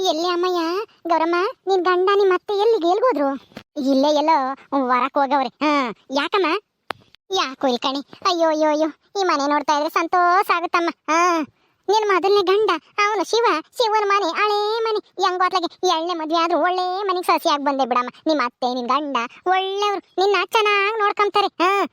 ಎಲ್ಲಿ ಅಮ್ಮಯ್ಯ? ಗೌರಮ್ಮ, ನಿನ್ ಗಂಡ ನಿಮ್ಮ ಮತ್ತೆ ಎಲ್ಲಿಗೆ? ಎಲ್ಗೋದ್ರು ಇಲ್ಲೇ ಎಲ್ಲೋ ವರಕ್ ಹೋಗವ್ರೆ. ಹಾ, ಯಾಕಮ್ಮ? ಯಾಕೋ ಇಲ್ಲಿ ಅಯ್ಯೋ ಅಯ್ಯೋ ಅಯ್ಯೋ, ಈ ಮನೆ ನೋಡ್ತಾ ಇದ್ರೆ ಸಂತೋಷ ಆಗುತ್ತಮ್ಮ. ಹಾ, ನಿನ್ ಮೊದಲನೇ ಗಂಡ. ಅವನು ಶಿವ, ಶಿವನ ಮನೆ, ಹಳೇ ಮನೆ. ಹೆಂಗೋತ್ಲಾಗೆ ಎಳ್ಳೆ ಮದ್ವೆ ಆದ್ರೂ ಒಳ್ಳೆ ಮನೆಗೆ ಸಸಿಯಾಗಿ ಬಂದೆ ಬಿಡಮ್ಮ. ನಿಮ್ಮ ಅತ್ತೆ, ನಿನ್ ಗಂಡ, ಒಳ್ಳೆಯವ್ರು. ನಿನ್ನ ಚೆನ್ನಾಗಿ ನೋಡ್ಕೊಂತಾರೆ ಹಾ.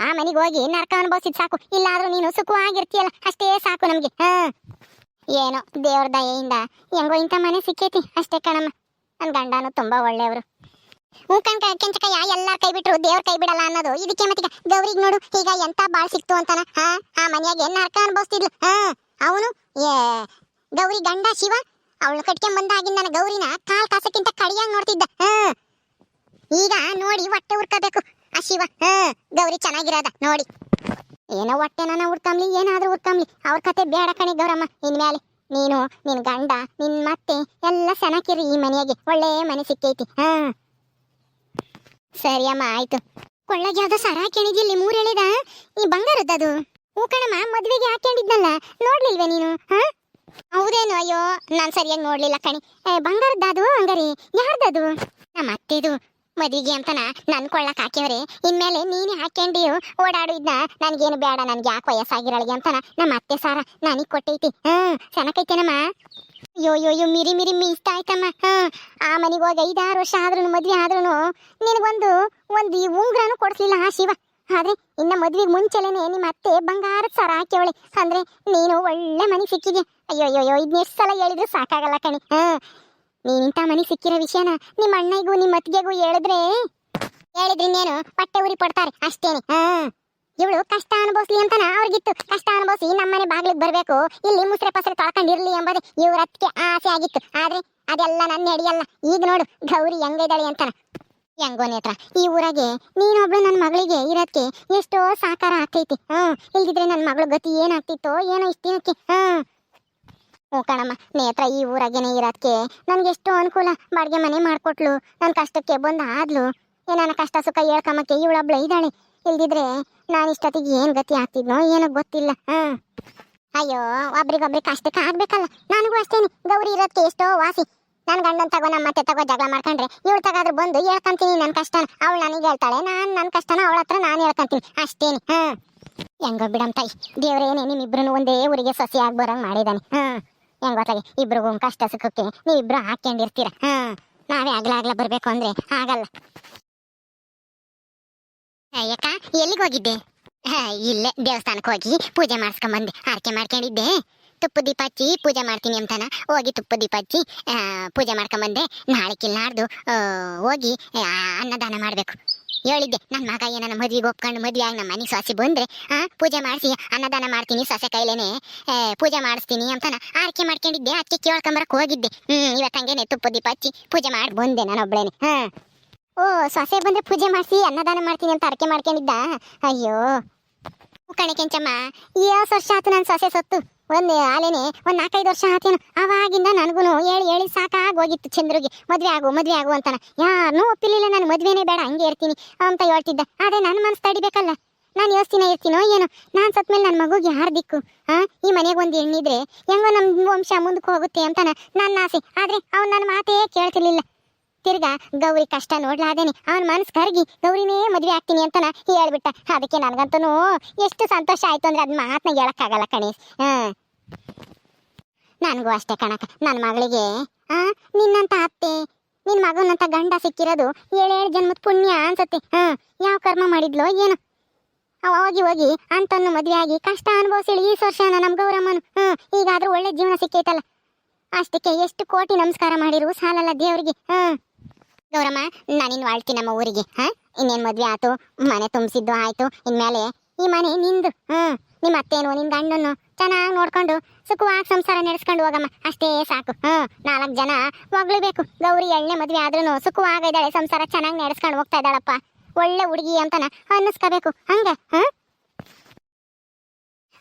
ಆ ಮನೆಗೆ ಹೋಗಿ ನರಕ ಅನುಭವಿಸಿದ್ ಸಾಕು. ಇಲ್ಲಾದ್ರೂ ನೀನು ಸುಖವಾಗಿರ್ತೀಯಲ್ಲ. ಅಷ್ಟೇ ಸಾಕು ನಮಗೆ. ಹಾ. ಏನೋ ದೇವ್ರ ದಯೆಯಿಂದ ಹೆಂಗೋ ಇಂಥ ಮನೆ ಸಿಕ್ಕೈತಿ. ಅಷ್ಟೇ ಕಣಮ್ಮ. ನನ್ ಗಂಡನು ತುಂಬಾ ಒಳ್ಳೆಯವರು. ಹೂಕಣ್ ಕೆಂಚಕ ಯಾ ಎಲ್ಲ ಕೈ ಬಿಟ್ರು ದೇವ್ರ ಕೈ ಬಿಡಲ್ಲ ಅನ್ನೋದು. ಇದಕ್ಕೆ ಮತ್ತೀಗ ಗೌರಿಗ್ ನೋಡು, ಈಗ ಎಂತ ಬಾಳ್ ಸಿಕ್ತು ಅಂತಾನ. ಹಾ, ಆ ಮನೆಯಾಗ ಅರ್ಕ ಅನ್ಭವಿಸ್ತಿದ್ಲು. ಹಾ, ಅವನು? ಏ, ಗೌರಿ ಗಂಡ ಶಿವ? ಅವಳು ಕಟ್ಕೊಂಡ್ ಬಂದಾಗಿಂದ ನನ್ನ ಗೌರಿನ ಕಾಲ್ ಕಾಸಕ್ಕಿಂತ ಕಡಿಯಾಗಿ ನೋಡ್ತಿದ್ದ. ಹಾ. ಈಗ ನೋಡಿ, ಹೊಟ್ಟೆ ಉರ್ಕೋಬೇಕು. ಆ ಶಿವ, ಹಾ, ಗೌರಿ ಚೆನ್ನಾಗಿರೋದ. ನೋಡಿ. ಏನೋ ಹೊಟ್ಟೆನ ಹುಡ್ಕಂಬ್ಲಿ ಏನಾದ್ರೂ ಹುಡ್ಕಂಬ್ಲಿ ಅವ್ರ ಕತೆ ಬೇಡ ಕಣಿ ಗೌರಮ್ಮ ಇನ್ಮ್ಯಾಲೆ. ನೀನು ನಿನ್ ಗಂಡ ನಿನ್ ಮತ್ತೆ ಎಲ್ಲ ಸನಕಿರಿ ಈ ಮನೆಯಾಗೆ. ಒಳ್ಳೆ ಮನೆ ಸಿಕ್ಕೈತಿ. ಹಾ. ಸರಿ ಅಮ್ಮ ಆಯ್ತು. ಕೊಳ್ಳಗೆ ಯಾವ್ದೋ ಸರ ಕೆಣಿದಿಲ್ಲಿ ಮೂರ್ ಎಳೆದ? ಈ ಅದು. ಹೂ ಕಣಮ್ಮ ಮದ್ವೆಗೆ ಹಾಕೊಂಡಿದ್ನಲ್ಲ ನೋಡ್ಲಿಲ್ವೇ ನೀನು? ಹಾ? ಹೌದೇನು ಅಯ್ಯೋ ನಾನ್ ಸರಿಯಾಗಿ ನೋಡ್ಲಿಲ್ಲ ಕಣಿ. ಏ, ಅಂಗರಿ ಯಾರ್ದದು? ನಮ್ಮ ಅತ್ತೆದು. ಮದ್ವಿಗೆ ಅಂತನ ನನ್ ಕೊಳ್ಳಕ್ ಹಾಕ್ಯವ್ರೆ. ಇನ್ಮೇಲೆ ನೀನೇ ಹಾಕೊಂಡಿ ಓಡಾಡು ಇದ್ನ? ನನ್ಗೇನು ಬೇಡ, ನನ್ಗೆ ಯಾಕೆ ವಯಸ್ಸಾಗಿರಳಿಗೆ ಅಂತನ. ನಮ್ಮ ಅತ್ತೆ ಸಾರ ನನಗ್ ಕೊಟ್ಟೈತಿ. ಹ್ಮ್ ಸನಕೈತೇನಮ್ಮ ಅಯ್ಯೋ ಯೋ ಯೋ ಮಿರಿ ಮಿರಿ ಮೀಸ್ತಾ ಆಯ್ತಮ್ಮ. ಹ್ಮ್, ಆ ಮನೆಗೆ ಹೋಗಿ ಐದಾರು ವರ್ಷ ಆದ್ರೂ ಮದ್ವೆ ಆದ್ರೂ ನಿನಗೊಂದು ಒಂದು ಈ ಉಂಗ್ರನು ಕೊಡ್ಸ್ಲಿಲ್ಲ ಆ ಶಿವ. ಆದ್ರೆ ಇನ್ನ ಮದ್ವೆಗೆ ಮುಂಚೆಲೇನೆ ನಿಮ್ಮ ಅತ್ತೆ ಬಂಗಾರದ ಸರ ಹಾಕ್ಯವಳೆ. ಅಂದ್ರೆ ನೀನು ಒಳ್ಳೆ ಮನೆ ಸಿಕ್ಕಿದ್ಯಾ? ಅಯ್ಯೋ ಅಯ್ಯೋ ಇದನ್ನ ಸಲ ಹೇಳಿದ್ರು ಸಾಕಾಗಲ್ಲ ಕಣಿ. ಹಾ ನೀನಿಂತ ಮನೆ ಸಿಕ್ಕಿರೋ ವಿಷಯನ ನಿಮ್ಮ ಅಣ್ಣಗೂ ನಿಮ್ಮ ಅತ್ತಿಗೆಗೂ ಹೇಳಿದ್ರೆ ಹೇಳಿದ್ರೆ ಇನ್ನೇನು? ಪಟ್ಟೆ ಉರಿ ಪಡ್ತಾರೆ ಅಷ್ಟೇನೆ. ಇವಳು ಕಷ್ಟ ಅನುಭವಿಸ್ಲಿ ಅಂತನ ಅವ್ರಿಗಿತ್ತು. ಕಷ್ಟ ಅನುಭವಿಸಿ ನಮ್ಮನೆ ಬಾಗ್ಲಿಗೆ ಬರಬೇಕು. ಇಲ್ಲಿ ಮುಸ್ರೆ ಪಸರೆ ತೊಳ್ಕೊಂಡಿರ್ಲಿ ಎಂಬುದೇ ಇವ್ರ ಅತ್ತಿಗೆ ಆಸೆ ಆಗಿತ್ತು. ಆದ್ರೆ ಅದೆಲ್ಲ ನನ್ನ ಹಿಡಿಯಲ್ಲ ಈಗ ನೋಡು, ಗೌರಿ ಹೆಂಗಿದ್ದಾಳೆ ಅಂತನ. ಹೆಂಗೋ ನೇತ್ರ, ಈ ಊರಾಗೆ ನೀನೊಬ್ಳು ನನ್ನ ಮಗಳಿಗೆ ಇರೋದಕ್ಕೆ ಎಷ್ಟೋ ಸಾಕಾರ ಆಗ್ತೈತಿ. ಹ್ಞೂ ಇಲ್ದಿದ್ರೆ ನನ್ನ ಮಗಳ ಗತಿ ಏನಾಗ್ತಿತ್ತೋ ಏನೋ ಇಷ್ಟಿನಕ್ಕೆ ಹ್ಞೂ ಹ್ಞೂ ಕಣಮ್ಮ, ನೇತ್ರ ಈ ಊರಾಗೇನೆ ಇರೋದಕ್ಕೆ ನನ್ಗೆ ಎಷ್ಟೋ ಅನುಕೂಲ. ಬಾಡಿಗೆ ಮನೆ ಮಾಡ್ಕೊಟ್ಲು ನನ್ನ ಕಷ್ಟಕ್ಕೆ ಬಂದು ಆದ್ಲು. ಏನಾನ ಕಷ್ಟ ಸುಖ ಹೇಳ್ಕಮ್ಮಕ್ಕೆ ಇವಳೊಬ್ಳು ಇದ್ದಾಳೆ. ಇಲ್ದಿದ್ರೆ ನಾನು ಇಷ್ಟೊತ್ತಿಗೆ ಏನ್ ಗತಿ ಆಗ್ತಿದ್ನೋ ಏನೋ ಗೊತ್ತಿಲ್ಲ. ಹ್ಮ್ ಅಯ್ಯೋ ಒಬ್ರಿಗೊಬ್ರಿಗೆ ಕಷ್ಟಕ್ಕೆ ಆಗ್ಬೇಕಲ್ಲ. ನನಗೂ ಅಷ್ಟೇನೆ. ಗೌರಿ ಇರೋದಕ್ಕೆ ಎಷ್ಟೋ ವಾಸಿ. ನನ್ ಗಂಡನ್ ತಗೋ ನಮ್ಮ ಮತ್ತೆ ತಗೋ ಜಗಳ ಮಾಡ್ಕೊಂಡ್ರೆ ಇವಳು ತಗಾದ್ರೂ ಬಂದು ಹೇಳ್ಕೊಂತೀನಿ ನನ್ನ ಕಷ್ಟನ. ಅವಳು ನನಗೆ ಹೇಳ್ತಾಳೆ, ನಾನ್ ನನ್ನ ಕಷ್ಟನ ಅವಳ ಹತ್ರ ನಾನು ಹೇಳ್ಕೊಂತೀನಿ. ಅಷ್ಟೇನೆ. ಹಾ. ಹೆಂಗೋ ಬಿಡಮ್ ತಾಯಿ, ದೇವ್ರೇನೆ ನಿಮ್ಮಿಬ್ರು ಒಂದೇ ಊರಿಗೆ ಸಸಿ ಆಗ್ಬರಂಗೆ ಮಾಡಿದಾನೆ. ಹಾ. ಹೆಂಗ್ ಗೊತ್ತಾಗಿ? ಇಬ್ರಿಗೂ ಕಷ್ಟ ಸುಖಕ್ಕೆ ನೀವಿಬ್ರು ಹಾಕೊಂಡಿರ್ತೀರ ಹಾ, ನಾವೇ ಆಗ್ಲ ಆಗ್ಲ ಬರ್ಬೇಕು ಅಂದ್ರೆ ಆಗಲ್ಲ. ಅಯ್ಯಕ್ಕ, ಎಲ್ಲಿಗೆ ಹೋಗಿದ್ದೆ? ಇಲ್ಲೇ ದೇವಸ್ಥಾನಕ್ಕೆ ಹೋಗಿ ಪೂಜೆ ಮಾಡಿಸ್ಕೊಂಬಂದೆ, ಆರಕೆ ಮಾಡ್ಕೊಂಡಿದ್ದೆ ತುಪ್ಪ ದೀಪ ಹಚ್ಚಿ ಪೂಜೆ ಮಾಡ್ತೀನಿ ಅಂತಾನ. ಹೋಗಿ ತುಪ್ಪ ದೀಪ ಹಚ್ಚಿ ಪೂಜೆ ಮಾಡ್ಕೊಂಬಂದೆ, ನಾಳೆ ಕಿಲ್ಲಾಡ್ದು ಹೋಗಿ ಅನ್ನದಾನ ಮಾಡ್ಬೇಕು. ಹೇಳಿದ್ದೆ ನನ್ನ ಮಗ ಏನ ಮದ್ವಿಗೆ ಒಪ್ಕೊಂಡು ಮದ್ವೆ ಆಗಿ ನಮ್ಮ ಮನೆಗೆ ಸೊಸೆ ಬಂದ್ರೆ, ಆ, ಪೂಜೆ ಮಾಡಿಸಿ, ಅನ್ನದಾನ ಮಾಡ್ತೀನಿ ಸೊಸೆ ಕೈಲೇನೆ ಪೂಜೆ ಮಾಡಿಸ್ತೀನಿ ಅಂತನ ಆರಕೆ ಮಾಡ್ಕೊಂಡಿದ್ದೆ ಅದಕ್ಕೆ ಕೇಳ್ಕೊಂಬರಕ್ ಹೋಗಿದ್ದೆ. ಹ್ಮ್ ಇವತ್ತು ಹಂಗೇನೆ ತುಪ್ಪ, ದೀಪ ಹಚ್ಚಿ ಪೂಜೆ ಮಾಡಿ ಬಂದೆ ನಾನು ಒಬ್ಳೇನೆ, ಹಾ. ಓ, ಸೊಸೆ ಬಂದ್ರೆ ಪೂಜೆ ಮಾಡಿಸಿ, ಅನ್ನದಾನ ಮಾಡ್ತೀನಿ ಅಂತ ಅರಕೆ ಮಾಡ್ಕೊಂಡಿದ್ದ? ಅಯ್ಯೋ. ಕಣೆ ಕೆಂಚಮ್ಮ ಏಳು ವರ್ಷ ಆತು ನನ್ನ ಸೊಸೆ ಸತ್ತು. ಒಂದು ಆಲೇನೆ, ಒಂದ್ ನಾಲ್ಕೈದು ವರ್ಷ ಆತೇನು ಅವಾಗಿಂದ ನನಗೂ ಹೇಳಿ ಸಾಕಾಗೋಗಿತ್ತು ಚಂದ್ರಿಗೆ. ಮದ್ವೆ ಆಗು ಮದ್ವೆ ಆಗು ಅಂತಾನ. ಯಾರನ್ನೂ ಒಪ್ಪಿಲಿಲ್ಲ, ನಾನು ಮದ್ವೆನೆ ಬೇಡ, ಹಂಗೆ ಇರ್ತೀನಿ ಅಂತ ಹೇಳ್ತಿದ್ದ. ಆದ್ರೆ ನನ್ನ ಮನಸ್ಸು ತಡಿಬೇಕಲ್ಲ. ನಾನು ಯೋಚನೆ ಇರ್ತೀನೋ ಏನೋ. ನಾನು ಸತ್ಮೇಲೆ ನನ್ನ ಮಗುಗೆ ಯಾರು ದಿಕ್ಕು ಈ ಮನೆಗೆ ಒಂದು ಹೆಣ್ಣಿದ್ರೆ ಹೆಂಗೋ ನಮ್ಮ ವಂಶ ಮುಂದಕ್ಕೆ ಹೋಗುತ್ತೆ ಅಂತಾನ ನನ್ನ ಆಸೆ. ಆದ್ರೆ ಅವ್ನು ನನ್ನ ಮಾತೇ ಕೇಳ್ತಿರ್ಲಿಲ್ಲ. ತಿರ್ಗಾ, ಗೌರಿ ಕಷ್ಟ ನೋಡ್ಲಾದೇನೆ. ಅವನ ಮನಸ್ಸು ಕರಗಿ, ಗೌರಿನೇ ಮದುವೆ ಆಗ್ತೀನಿ ಅಂತನ ಹೇಳ್ಬಿಟ್ಟ. ಅದಕ್ಕೆ ನನಗಂತೂ ಎಷ್ಟು ಸಂತೋಷ ಆಯ್ತು ಅಂದ್ರೆ ಅದ್ ಮಾತನ್ನ ಹೇಳಕ್ಕಾಗಲ್ಲ ಕಣೆ. ಹಾ ನನಗೂ ಅಷ್ಟೇ ಕಣಕ ನನ್ನ ಮಗಳಿಗೆ ಆ, ನಿನ್ನಂತ ಅತ್ತೆ, ನಿನ್ ಮಗನಂತ ಗಂಡ ಸಿಕ್ಕಿರೋದು ಏಳೇಳು ಜನ್ಮದ ಪುಣ್ಯ ಅನ್ಸತ್ತೆ. ಹಾ ಯಾವ ಕರ್ಮ ಮಾಡಿದ್ಲೋ ಏನು. ಅವ ಹೋಗಿ ಹೋಗಿ ಅಂತನ್ನು ಮದುವೆ ಆಗಿ ಕಷ್ಟ ಅನುಭವಿಸಿಳಿ ಈ ವರ್ಷನ ನಮ್ ಗೌರಮ್ಮನು. ಹ್ಮ್ ಈಗಾದ್ರೂ ಒಳ್ಳೆ ಜೀವನ ಸಿಕ್ಕೈತಲ್ಲ. ಅಷ್ಟಕ್ಕೆ ಎಷ್ಟು ಕೋಟಿ ನಮಸ್ಕಾರ ಮಾಡಿರು ಸಾಲಲ್ಲ ದೇವ್ರಿಗೆ. ಹಾ ಗೌರಮ್ಮ ನಾನಿನ್ ವಾಳ್ತಿ ನಮ್ಮ ಊರಿಗೆ. ಹಾ ಇನ್ನೇನ್ ಮದ್ವೆ ಆಯ್ತು ಮನೆ ತುಂಬಿಸಿದ್ದು ಆಯ್ತು. ಇನ್ಮೇಲೆ ಈ ಮನೆ ನಿಂದು. ಹ್ಮ್ ನಿಮ್ಮ ಅತ್ತೇನು ನಿನ್ ಗಂಡನ್ನು ಚೆನ್ನಾಗಿ ನೋಡ್ಕೊಂಡು ಸುಖವಾಗಿ ಸಂಸಾರ ನಡೆಸ್ಕೊಂಡು ಹೋಗಮ್ಮ. ಅಷ್ಟೇ ಸಾಕು. ಹ್ಞೂ ನಾಲ್ಕು ಜನ ಹೊಗಳ್ಬೇಕು. ಗೌರಿ ಎಳ್ಳೆ ಮದ್ವೆ ಆದ್ರೂ ಸುಖವಾಗಿದ್ದಾಳೆ ಸಂಸಾರ ಚೆನ್ನಾಗಿ ನಡೆಸ್ಕೊಂಡು ಹೋಗ್ತಾ ಇದ್ದಾಳಪ್ಪ. ಒಳ್ಳೆ ಹುಡುಗಿ ಅಂತನ ಅನ್ನಿಸ್ಕೋಬೇಕು. ಹಂಗ ಹ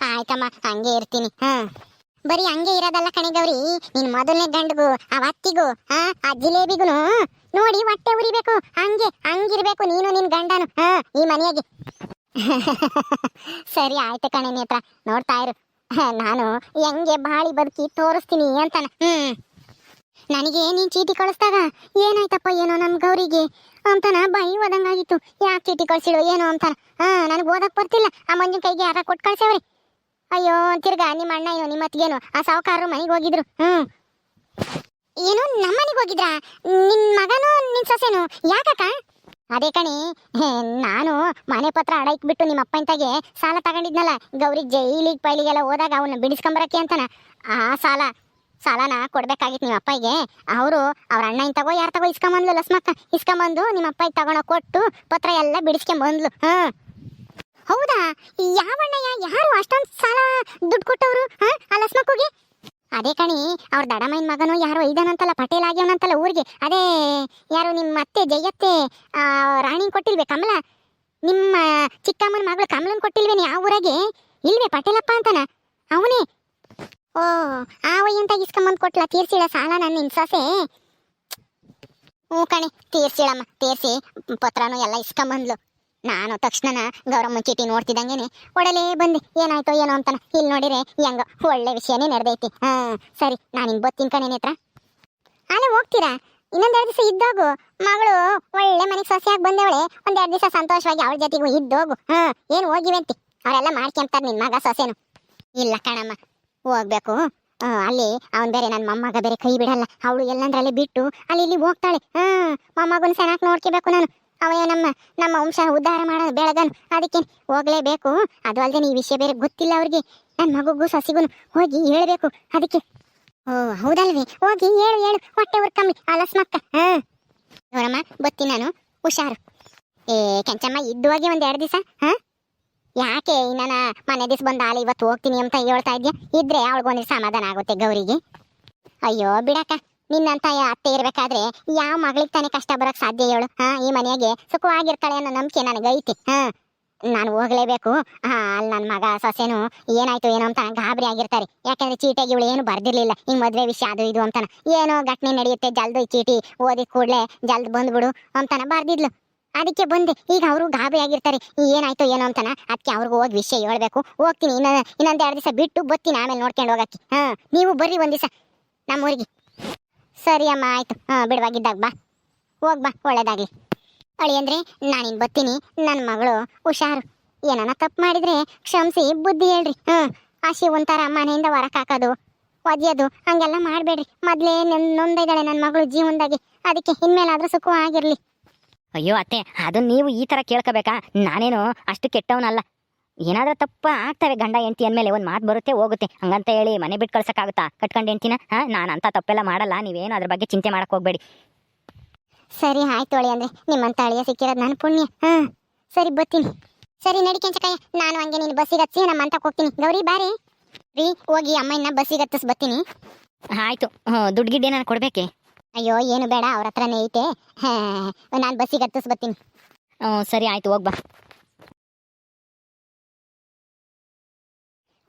ಆಯ್ತಮ್ಮ ಹಂಗೆ ಇರ್ತೀನಿ. ಹ್ಮ್. ಬರೀ ಹಂಗೆ ಇರೋದಲ್ಲ ಕಣೆ ಗೌರಿ. ನಿನ್ ಮೊದಲನೇ ಗಂಡಗೂ ಆ ಅತ್ತಿಗೂ ಹಾ ಆ ಜಿಲೇಬಿಗೂ ನೋಡಿ ಹೊಟ್ಟೆ ಉರಿಬೇಕು. ಹಂಗೆ ಹಂಗಿರ್ಬೇಕು ನೀನು ನಿನ್ ಗಂಡನು. ಹಾ ಈ ಮನೆಯಾಗೆ. ಸರಿ ಆಯ್ತು ಕಣೆ ನೇತ್ರ. ನೋಡ್ತಾ ಇರು. ಹ, ನಾನು ಹೆಂಗೆ ಬಾಳಿ ಬದುಕಿ ತೋರಿಸ್ತೀನಿ ಅಂತಾನ. ಹ್ಮ್. ನನಗೆ ನೀನ್ ಚೀಟಿ ಕಳಿಸ್ದಾಗ ಏನಾಯ್ತಪ್ಪ ಏನೋ ನಮ್ ಗೌರಿಗೆ? ಅಂತಾನ ಬಾಯಿ ಓದಂಗಾಗಿತ್ತು ಯಾಕೆ ಚೀಟಿ ಕಳ್ಸಿಡು ಏನೋ ಅಂತಾನ. ಹಾ, ನನಗೆ ಓದಕ್ ಬರ್ತಿಲ್ಲ. ಆ ಮಂಜು ಕೈಗೆ ಯಾರ ಕೊಟ್ಟು ಕಳ್ಸವ್ರಿ ಅಯ್ಯೋ, ತಿರ್ಗಾ ನಿಮ್ಮ ಅಣ್ಣ ಏನು ನಿಮ್ಮ ಅತ್ತಿಗೇನು ಆ ಸಾವುಕಾರರು ಮನೆಗೆ ಹೋಗಿದ್ರು. ಹ್ಮ್. ಏನು ನಮ್ಮ ಮನೆಗೆ ಹೋಗಿದ್ರಾ? ನಿನ್ ಮಗನು, ನಿನ್ ಸೊಸೆನು? ಯಾಕಕ್ಕ? ಅದೇ ಕಣಿ ನಾನು ಮನೆ ಪತ್ರ ಅಡ ಇಟ್ಬಿಟ್ಟು ನಿಮ್ಮ ಅಪ್ಪಂತಾಗೆ ಸಾಲ ತಗೊಂಡಿದ್ನಲ್ಲ, ಗೌರಿ ಜೈಲಿಗೆ ಪೈಲಿಗೆಲ್ಲ ಹೋದಾಗ ಅವನ್ನ ಬಿಡಿಸ್ಕೊಂಬರಕ್ಕೆ ಅಂತಾನ. ಆ ಸಾಲ, ಸಾಲನ ಕೊಡ್ಬೇಕಾಗಿತ್ತು ನಿಮ್ಮ ಅಪ್ಪಗೆ. ಅವರು ಅವ್ರ ಅಣ್ಣ ತಗೋ, ಯಾರು ತಗೋ ಇಸ್ಕೊಂಬಂದ್ಲು ಲಸ್ಮಕ್ಕ? ಇಸ್ಕೊಂಬಂದು ನಿಮ್ಮ ಅಪ್ಪಗೆ ತಗೊಳೋ ಕೊಟ್ಟು ಪತ್ರ ಎಲ್ಲ ಬಿಡಿಸ್ಕೊಂಬಂದ್ಲು. ಹಾ. ಹೌದಾ? ಯಾವ ಯಾವಣ್ಣಯ್ಯ ಯಾರು ಅಷ್ಟೊಂದು ಸಾಲ ದುಡ್ಡು ಕೊಟ್ಟವರು? ಹಾ, ಆ ಲಸ್ಮಕ್ಕುಗೆ? ಅದೇ ಕಣಿ, ಅವ್ರ ದಡಮೈನ್ ಮಗನು ಯಾರೋ ಇದಾನಂತಲ್ಲ, ಪಟೇಲ್ ಆಗ್ಯವನಂತಲ್ಲ ಊರಿಗೆ. ಅದೇ ಯಾರು ನಿಮ್ಮ ಅತ್ತೆ ಜಯತ್ತೆ ರಾಣಿ ಕೊಟ್ಟಿಲ್ವೆ ಕಮಲ? ನಿಮ್ಮ ಚಿಕ್ಕಮ್ಮನ ಮಗಳು ಕಮಲನ್ ಕೊಟ್ಟಿಲ್ವೇನೆ ಆ ಊರಾಗೆ? ಇಲ್ವೇ ಪಟೇಲಪ್ಪ ಅಂತನ? ಅವನೇ? ಓ ಆ ಅಂತ ಇಸ್ಕೊಂಬಂದ್ ಕೊಟ್ಲ, ತೀರ್ಸಿಳ ಸಾಲ ನನ್ನ ನಿನ್ ಸೊಸೆ? ಹ್ಞೂ ಕಣೆ, ತೀರ್ಸಿಳಮ್ಮ, ತೀರ್ಸಿ, ಪತ್ರನೂ ಎಲ್ಲ ಇಸ್ಕೊಂಬಂದ್ಲು. ನಾನು ತಕ್ಷಣ ಗೌರಮ್ಮ ಚೀಟಿ ನೋಡ್ತಿದ್ದಂಗೆನೆ ಒಡಲೇ ಬಂದೆ. ಏನಾಯ್ತೋ ಏನೋ ಅಂತಾನ. ಇಲ್ಲಿ ನೋಡಿರೆ ಹೆಂಗ ಒಳ್ಳೆ ವಿಷಯನೇ ನಡೆದೈತಿ ಹಾ, ಸರಿ, ನಾನು ಹಿಂಗೆ ಬತ್ತೀನಿ ಕಣೆ ನೇತ್ರ. ಅಲ್ಲೇ ಹೋಗ್ತೀರಾ? ಇನ್ನೊಂದೆರಡು ದಿವಸ ಇದ್ದೋಗು. ಮಗಳು ಒಳ್ಳೆ ಮನೆಗೆ ಸೊಸೆಯಾಗಿ ಬಂದವಳೆ. ಒಂದೆರಡು ದಿವಸ ಸಂತೋಷವಾಗಿ ಅವಳ ಜೊತೆಗೂ ಇದ್ದೋಗು. ಹಾ, ಏನು ಹೋಗಿವಂತಿ? ಅವರೆಲ್ಲ ಮಾಡ್ಕೊಂತಾರೆ ನಿನ್ ಮಗ ಸೊಸೆನು. ಇಲ್ಲ ಕಣಮ್ಮ, ಹೋಗ್ಬೇಕು. ಅಲ್ಲಿ ಅವನ್ ಬೇರೆ ನನ್ನ ಮೊಮ್ಮಗ ಬೇರೆ ಕೈ ಬಿಡಲ್ಲ. ಅವಳು ಎಲ್ಲಂದ್ರಲ್ಲಿ ಬಿಟ್ಟು ಅಲ್ಲಿ ಇಲ್ಲಿ ಹೋಗ್ತಾಳೆ. ಹಾ, ಮೊಮ್ಮಗನ ಚೆನ್ನಾಗಿ ನೋಡ್ಕೋಬೇಕು ನಾನು. ಅವ ನಮ್ಮ ನಮ್ಮ ವಂಶ ಉದ್ಧಾರ ಮಾಡೋದು ಬೆಳಗನು. ಅದಕ್ಕೆ ಹೋಗ್ಲೇಬೇಕು. ಅದು ಅಲ್ಲದೆ ಈ ವಿಷಯ ಬೇರೆ ಗೊತ್ತಿಲ್ಲ ಅವ್ರಿಗೆ. ನನ್ನ ಮಗುಗೂ ಸಸಿಗೂ ಹೋಗಿ ಹೇಳಬೇಕು. ಅದಕ್ಕೆ. ಓ, ಹೌದಲ್ವೇ? ಹೋಗಿ ಹೇಳು ಹೇಳು. ಹೊಟ್ಟೆ ಕಮ್ಮಿ. ಅಲಸ್ಮಕ್ಕ. ಹಾ. ನೋಡಮ್ಮ ಬತ್ತಿ ನಾನು. ಹುಷಾರು. ಏ, ಕೆಂಚಮ್ಮ, ಇದ್ದು ಹೋಗಿ ಒಂದ್ ಎರಡು ದಿವಸ. ಹಾ? ಯಾಕೆ ನಾನು ಮನೆ ದಿವಸ ಬಂದ ಇವತ್ತು ಹೋಗ್ತೀನಿ ಅಂತ ಹೇಳ್ತಾ ಇದ್ಯಾ? ಇದ್ರೆ ಅವಳಿಗೊಂದು ಸಮಾಧಾನ ಆಗುತ್ತೆ ಗೌರಿಗೆ. ಅಯ್ಯೋ, ಬಿಡಕ್ಕ. ನಿನ್ನಂತ ಅತ್ತೆ ಇರ್ಬೇಕಾದ್ರೆ ಯಾವ ಮಗಳಿಗೆ ತಾನೇ ಕಷ್ಟ ಬರಕ್ ಸಾಧ್ಯ ಹೇಳು, ಹಾ? ಈ ಮನೆಯಾಗೆ ಸುಖವಾಗಿರ್ತಾಳೆ ಅನ್ನೋ ನಂಬಿಕೆ ನನಗೈತಿ ಹಾ? ನಾನು ಹೋಗ್ಲೇಬೇಕು. ಹಾ, ಅಲ್ಲಿ ನನ್ನ ಮಗ, ಸೊಸೆನು ಏನಾಯ್ತು ಏನೋ ಅಂತ ಗಾಬರಿ ಆಗಿರ್ತಾರೆ. ಯಾಕಂದ್ರೆ ಚೀಟಿಗೆ ಇವಳು ಏನು ಬರ್ದಿರ್ಲಿಲ್ಲ. ಹಿಂಗ್ ಮದ್ವೆ ವಿಷಯ ಅದು ಇದು ಅಂತಾನ. ಏನೋ ಘಟನೆ ನಡೆಯುತ್ತೆ, ಜಲ್ದು ಚೀಟಿ ಓದಿ ಕೂಡ್ಲೆ ಜಲ್ದ್ ಬಂದ್ಬಿಡು ಅಂತಾನ ಬರ್ದಿದ್ಲು. ಅದಕ್ಕೆ ಬಂದೆ. ಈಗ ಅವರು ಗಾಬರಿ ಆಗಿರ್ತಾರೆ. ಏನಾಯ್ತು ಏನೋ ಅಂತಾನ. ಅದಕ್ಕೆ ಅವ್ರಿಗೆ ಹೋಗಿ ವಿಷಯ ಹೇಳ್ಬೇಕು. ಹೋಗ್ತೀನಿ. ಇನ್ನೊಂದು, ಇನ್ನೊಂದ್ ಎರಡು ದಿವಸ ಬಿಟ್ಟು ಬತ್ತೀನಿ ಆಮೇಲೆ ನೋಡ್ಕೊಂಡು ಹೋಗಕ್ಕೆ, ಹಾ? ನೀವು ಬರ್ರಿ ಒಂದ್ ದಿವಸ ನಮ್ಮೂರಿಗೆ. ಸರಿ ಅಮ್ಮ, ಆಯ್ತು. ಹಾ ಬಿಡುವಾಗಿದ್ದಾಗ ಬಾ. ಹೋಗ್ ಬಾ, ಒಳ್ಳೇದಾಗ್ಲಿ. ಅಳಿ ಅಂದ್ರೆ ನಾನಿನ್ ಬತ್ತೀನಿ ನನ್ನ ಮಗಳು ಹುಷಾರು. ಏನನ ತಪ್ಪು ಮಾಡಿದ್ರೆ ಕ್ಷಮಿಸಿ, ಬುದ್ಧಿ ಹೇಳ್ರಿ. ಹ್ಮ್ ಆಶಿ ಒಂಥರ ಮನೆಯಿಂದ ಹೊರಕ್ ಹಾಕೋದು, ಒದ್ಯೋದು, ಹಂಗೆಲ್ಲ ಮಾಡಬೇಡ್ರಿ. ಮೊದ್ಲೇ ನೊಂದಿದ್ದಾಳೆ ನನ್ನ ಮಗಳು ಜೀವನದಾಗೆ. ಅದಕ್ಕೆ ಇನ್ಮೇಲಾದ್ರೂ ಸುಖವಾಗಿರ್ಲಿ. ಅಯ್ಯೋ ಅತ್ತೆ ಅದು ನೀವು ಈ ತರ ಕೇಳ್ಕೋಬೇಕಾ? ನಾನೇನು ಅಷ್ಟು ಕೆಟ್ಟವನಲ್ಲ. ಏನಾದ್ರೂ ತಪ್ಪ ಆಗ್ತವೆ ಗಂಡ ಹೆಂಡತಿ ಅಂದ್ಮೇಲೆ ಒಂದು ಮಾತು ಬರುತ್ತೆ ಹೋಗುತ್ತೆ. ಹಂಗಂತ ಹೇಳಿ ಮನೆ ಬಿಟ್ಟು ಕಳ್ಸೋಕ್ಕಾಗುತ್ತಾ? ಕಟ್ಕೊಂಡು ಹೆಂಡ್ತಿನ? ಹಾ ನಾನು ಅಂತ ತಪ್ಪೆಲ್ಲ ಮಾಡಲ್ಲ ನೀವೇನು ಅದ್ರ ಬಗ್ಗೆ ಚಿಂತೆ ಮಾಡಕ್ ಹೋಗ್ಬೇಡಿ. ಸರಿ ಆಯ್ತು ಅಳಿ ಅಂದ್ರೆ ನಿಮ್ಮಂತ ಅಳಿಯ ಸಿಕ್ಕಿರೋದು ನಾನು ಪುಣ್ಯ. ಹಾ ಸರಿ ಬತ್ತೀನಿ ಸರಿ ನಡಿ ಕೆಂಚಕಾಯ ನಾನು ಹಂಗೆ ನೀನು ಬಸ್ಸಿಗೆ ಹಚ್ಚಿ ನಮ್ಮ ಅಂತ ಹೋಗ್ತೀನಿ. ಗೌರಿ ಬಾರಿ. ರೀ ಹೋಗಿ ಅಮ್ಮನ ಬಸ್ಸಿಗೆ ಹತ್ತಿಸ್ ಬತ್ತೀನಿ ಆಯ್ತು. ದುಡ್ಡು ಗಿಡ್ಡೆ ನಾನು ಕೊಡ್ಬೇಕೆ? ಅಯ್ಯೋ ಏನು ಬೇಡ ಅವ್ರ ಹತ್ರನೇ ಐತೆ. ನಾನು ಬಸ್ಸಿಗೆ ಹತ್ತಿಸ್ ಬತ್ತೀನಿ ಹ್ಮ್, ಸರಿ ಆಯ್ತು ಹೋಗ್ಬಾ